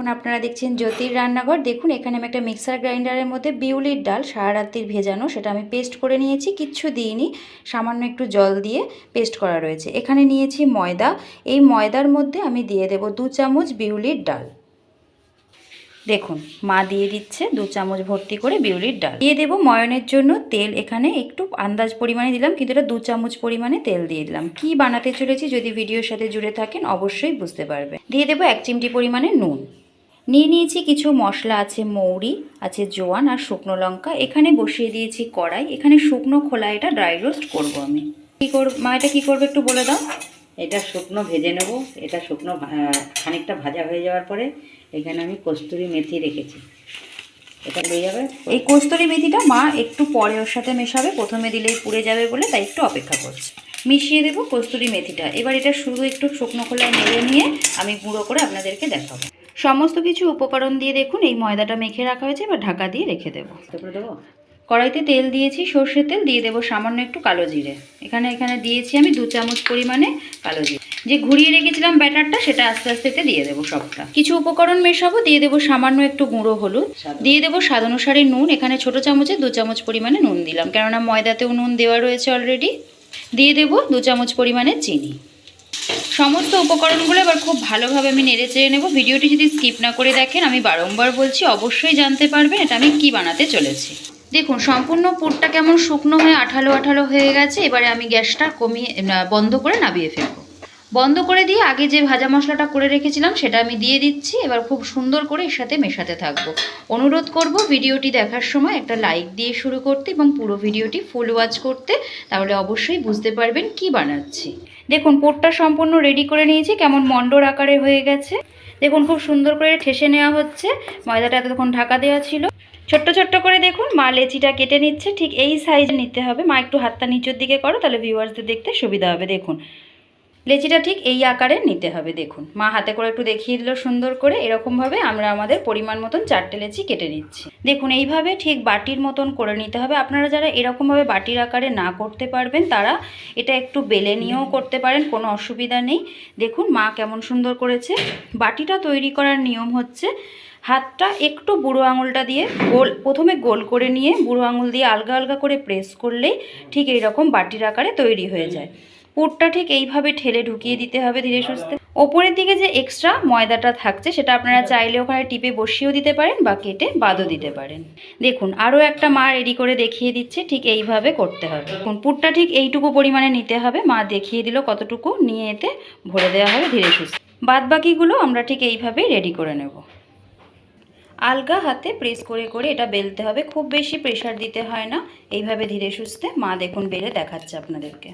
এখন আপনারা দেখছেন জ্যোতির রান্নাঘর। দেখুন, এখানে আমি একটা মিক্সার গ্রাইন্ডারের মধ্যে বিউলির ডাল সারা রাত্রির ভেজানো, সেটা আমি পেস্ট করে নিয়েছি, কিচ্ছু দিইনি, সামান্য একটু জল দিয়ে পেস্ট করা রয়েছে। এখানে নিয়েছি ময়দা, এই ময়দার মধ্যে আমি দিয়ে দেব দু চামচ বিউলির ডাল। দেখুন, মা দিয়ে দিচ্ছে দু চামচ ভর্তি করে বিউলির ডাল। দিয়ে দেবো ময়নের জন্য তেল, এখানে একটু আন্দাজ পরিমাণে দিলাম, কিন্তু এটা দু চামচ পরিমাণে তেল দিয়ে দিলাম। কি বানাতে চলেছি যদি ভিডিওর সাথে জুড়ে থাকেন, অবশ্যই বুঝতে পারবে দিয়ে দেবো এক চিমটি পরিমাণে নুন। নিয়ে নিয়েছি কিছু মশলা আছে মৌরি আছে জোয়ান আর শুকনো লঙ্কা। এখানে বসিয়ে দিয়েছি কড়াই। এখানে শুকনো খোলা এটা ড্রাই রোস্ট করব আমি। কী করব মা এটা কী করবে একটু বলে দাও? এটা শুকনো ভেজে নেব। এটা শুকনো খানিকটা ভাজা হয়ে যাওয়ার পরে এখানে আমি কস্তুরি মেথি রেখেছি। এটা হয়ে যাবে? এই কস্তুরি মেথিটা মা একটু পরে ওর সাথে মেশাবে। প্রথমে দিলেই পুড়ে যাবে বলে তাই একটু অপেক্ষা করছে। মিশিয়ে দেবো কস্তুরি মেথিটা। এবার এটা শুধু একটু শুকনো খোলায় নেড়ে নিয়ে আমি গুঁড়ো করে আপনাদেরকে দেখাবো। সমস্ত কিছু উপকরণ দিয়ে দেখুন এই ময়দাটা মেখে রাখা হয়েছে এবার ঢাকা দিয়ে রেখে দেবো। কড়াইতে তেল দিয়েছি সর্ষের তেল দিয়ে দেবো সামান্য একটু কালো জিরে। এখানে এখানে দিয়েছি আমি দু চামচ পরিমাণে কালো জিরে। যে ঘুরিয়ে রেখেছিলাম ব্যাটারটা সেটা আস্তে আস্তে এতে দিয়ে দেবো সবটা। কিছু উপকরণ মেশাবো দিয়ে দেবো সামান্য একটু গুঁড়ো হলুদ। দিয়ে দেবো স্বাদ অনুসারে নুন এখানে ছোট চামচে দু চামচ পরিমাণে নুন দিলাম। কেননা ময়দাতেও নুন দেওয়া রয়েছে অলরেডি দিয়ে দেবো দু চামচ পরিমাণে চিনি। সমস্ত উপকরণগুলো এবার খুব ভালোভাবে আমি নেড়ে চেড়ে নেব। ভিডিওটি যদি স্কিপ না করে দেখেন, আমি বারংবার বলছি, অবশ্যই জানতে পারবেন এটা আমি কি বানাতে চলেছি। দেখুন, সম্পূর্ণ পুরটা কেমন শুকনো হয়ে আঠালো আঠালো হয়ে গেছে। এবারে আমি গ্যাসটা কমিয়ে বন্ধ করে নাবিয়ে ফেলব। বন্ধ করে দিয়ে আগে যে ভাজা মশলাটা করে রেখেছিলাম সেটা আমি দিয়ে দিচ্ছি। এবার খুব সুন্দর করে এর সাথে মেশাতে থাকব। অনুরোধ করব ভিডিওটি দেখার সময় একটা লাইক দিয়ে শুরু করতে এবং পুরো ভিডিওটি ফুল ওয়াচ করতে। তাহলে অবশ্যই বুঝতে পারবেন কি বানাচ্ছি। দেখুন পোটটা সম্পূর্ণ রেডি করে নিয়েছি। কেমন মন্ডর আকারে হয়ে গেছে। দেখুন, খুব সুন্দর করে ঠেসে নেওয়া হচ্ছে। ময়দাটা এতক্ষণ ঢাকা দেওয়া ছিল। ছোট্ট ছোট্ট করে দেখুন, মা লেচিটা কেটে নিচ্ছে। ঠিক এই সাইজে নিতে হবে। মা একটু হাতটা নিচের দিকে করো, তাহলে ভিউয়ার্সদের দেখতে সুবিধা হবে। দেখুন লেচিটা ঠিক এই আকারে নিতে হবে, দেখুন। মা হাতে করে একটু দেখিয়ে দিল সুন্দর করে, এরকমভাবে আমরা আমাদের পরিমাণ মতন চারটে লেচি কেটে নিচ্ছি। দেখুন, এইভাবে ঠিক বাটির মতন করে নিতে হবে। আপনারা যারা এরকমভাবে বাটির আকারে না করতে পারবেন, তারা এটা একটু বেলে নিয়েও করতে পারেন, কোনো অসুবিধা নেই। দেখুন, মা কেমন সুন্দর করেছে। বাটিটা তৈরি করার নিয়ম হচ্ছে, হাতটা একটু বুড়ো আঙুলটা দিয়ে গোল, প্রথমে গোল করে নিয়ে বুড়ো আঙুল দিয়ে আলগা আলগা করে প্রেস করলেই ঠিক এই রকম বাটির আকারে তৈরি হয়ে যায়। পুরটা ঠিক এইভাবে ঠেলে ঢুকিয়ে দিতে হবে ধীরে সুস্থে। ওপরের দিকে যে এক্সট্রা ময়দাটা থাকছে সেটা আপনারা চাইলে ওখানে টিপে বসিয়েও দিতে পারেন বা কেটে বাদও দিতে পারেন। দেখুন আরও একটা মা রেডি করে দেখিয়ে দিচ্ছে ঠিক এইভাবে করতে হবে। দেখুন পুরটা ঠিক এইটুকু পরিমাণে নিতে হবে। মা দেখিয়ে দিল কতটুকু নিয়ে এতে ভরে দেওয়া হবে ধীরে সুস্থে। বাদ বাকিগুলো আমরা ঠিক এইভাবেই রেডি করে নেব। আলগা হাতে প্রেস করে করে এটা বেলতে হবে। খুব বেশি প্রেশার দিতে হয় না। এইভাবে ধীরে সুস্থে মা দেখুন বেলে দেখাচ্ছে আপনাদেরকে।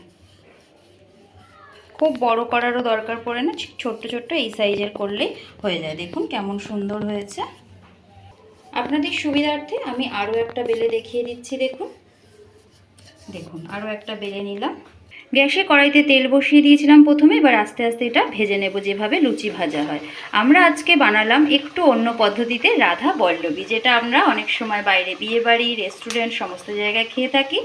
খুব বড় করারও দরকার পড়ে না ছোট্ট ছোট্ট এই সাইজের করলেই হয়ে যায়। দেখুন কেমন সুন্দর হয়েছে। আপনাদের সুবিধার্থে আমি আরও একটা বেলে দেখিয়ে দিচ্ছি, দেখুন। দেখুন, আরও একটা বেলে নিলাম। গ্যাসে কড়াইতে তেল বসিয়ে দিয়েছিলাম প্রথমে, এবার আস্তে আস্তে এটা ভেজে নেব যেভাবে লুচি ভাজা হয়। আমরা আজকে বানালাম একটু অন্য পদ্ধতিতে রাধা বল্লবী, যেটা আমরা অনেক সময় বাইরে বিয়েবাড়ি, রেস্টুরেন্ট, সমস্ত জায়গায় খেয়ে থাকি।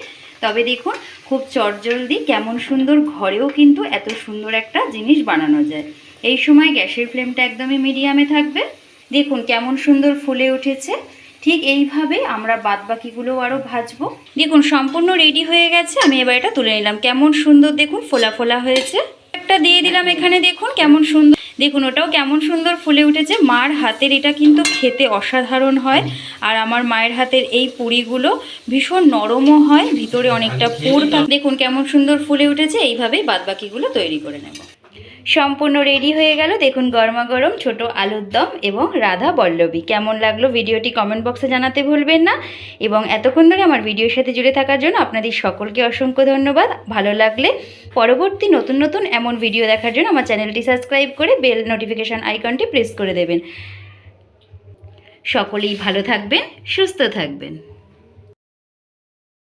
তবে দেখুন, খুব চটজলদি কেমন সুন্দর ঘরেও কিন্তু এত সুন্দর একটা জিনিস বানানো যায়। এই সময় গ্যাসের ফ্লেমটা একদমই মিডিয়ামে থাকবে। দেখুন, কেমন সুন্দর ফুলে উঠেছে। ঠিক এইভাবে আমরা বাদবাকিগুলোও আরও ভাজবো। দেখুন, সম্পূর্ণ রেডি হয়ে গেছে। আমি এবার এটা তুলে নিলাম। কেমন সুন্দর দেখুন, ফোলা ফোলা হয়েছে। একটা দিয়ে দিলাম এখানে, দেখুন কেমন সুন্দর। দেখুন, ওটাও কেমন সুন্দর ফুলে উঠেছে। মার হাতের এটা কিন্তু খেতে অসাধারণ হয়। আর আমার মায়ের হাতের এই পুরিগুলো ভীষণ নরমও হয়। ভিতরে অনেকটা পুর দেখুন, কেমন সুন্দর ফুলে উঠেছে। এইভাবেই বাদবাকিগুলো তৈরি করে নেব। সম্পূর্ণ রেডি হয়ে গেল। দেখুন গরমা গরম ছোট আলুর দম এবং রাধা বল্লবী। কেমন লাগল ভিডিওটি কমেন্ট বক্সে জানাতে ভুলবেন না। এবং এতক্ষণ ধরে আমার ভিডিওর সাথে জুড়ে থাকার জন্য আপনাদের সকলকে অসংখ্য ধন্যবাদ। ভালো লাগলে পরবর্তী নতুন নতুন এমন ভিডিও দেখার জন্য আমার চ্যানেলটি সাবস্ক্রাইব করে বেল নোটিফিকেশান আইকনটি প্রেস করে দেবেন। সকলেই ভালো থাকবেন, সুস্থ থাকবেন।